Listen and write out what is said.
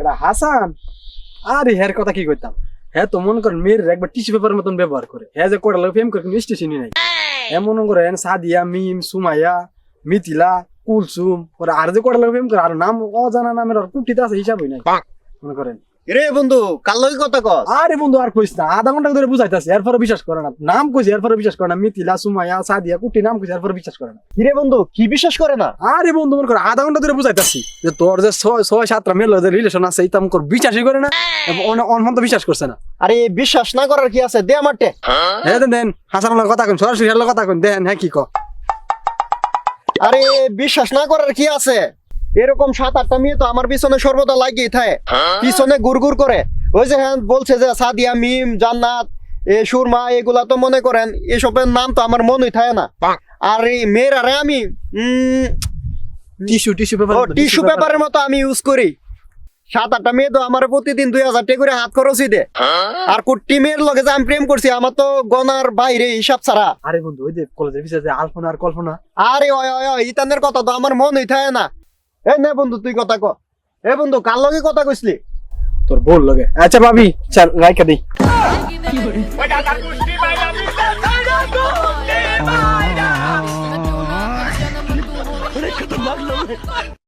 কেডা হাসান। আরে হের কথা কি কইতাম? হ্যাঁ তো মনে করেন মেয়ের একবার টিস্যু পেপার মতন ব্যবহার করে। হ্যাঁ যে কোটা লোক ফেম করে কিন্তু স্টেশনই নাই। হ্যাঁ মনে করেন সাদিয়া মিম সুমাইয়া মিথিলা কুলসুম ওরা আর যে কোটা লোক ফেম করে আর নাম অজানা নামের আর কুটিতে আছে হিসাবই নাই। মনে করেন? রে বন্ধু কার লগে কথা কস? আরে বন্ধু আর কইস না আধা ঘণ্টা ধরে বুঝাইতাছে এরপরে বিশ্বাস করে না। নাম কইছে এরপরে বিশ্বাস করে না। মিথিলা সুমাইয়া সাদিয়া কুটি নাম কইছে এরপরে বিশ্বাস করে না। রে বন্ধু কি বিশ্বাস করে না? আরে বন্ধু মনে করে আধা ঘণ্টা ধরে বুঝাইতাছি যে তোর যে ছয় ছয় সাতটা মেয়ের যে রিলেশন আছে কর বিশ্বাসই করে না অনন্ত বিশ্বাস করছে না। আরে বিশ্বাস না করার কি আছে? দে আমারটে হ্যাঁ দেন দেন কথা কোন সরাসরি কথা কোন দেন হ্যাঁ কি ক। আরে বিশ্বাস না করার কি আছে? এরকম সাত আটটা মেয়ে তো আমার পিছনে সর্বদা লাগিয়ে থাকে। পিছনে গুড়গুড় করে। ওই যে হ্যাঁ বলছে যে সাদিয়া মিম জান্নাত এ সুরমা এগুলা তো মনে করেন এসবের নাম তো আমার মনেই থাকে না। আর এই মেয়েরা রে আমি টিস্যু টিস্যু পেপার টিস্যু পেপারের মতো আমি ইউজ করি। সাত আটটা মেয়ে তো আমার প্রতিদিন দুই হাজার টাকা করে হাত খরচই দে আর কুট্টি মেয়ের লগে যে আমি প্রেম করছি আমার তো গনার বাইরে হিসাব ছাড়া। আরে বন্ধু ওই যে কলেজের পিছিয়ে আলপনা আর কল্পনা। আরে ওই ওই ওই ইতানের কথা তো আমার মন হইতে না। এ নে বন্ধু তুই কথা ক। এ বন্ধু কার লগে কথা কইছলি? তোর বল লগে। আচ্ছা ভাবি চল রাইকা দি Bye.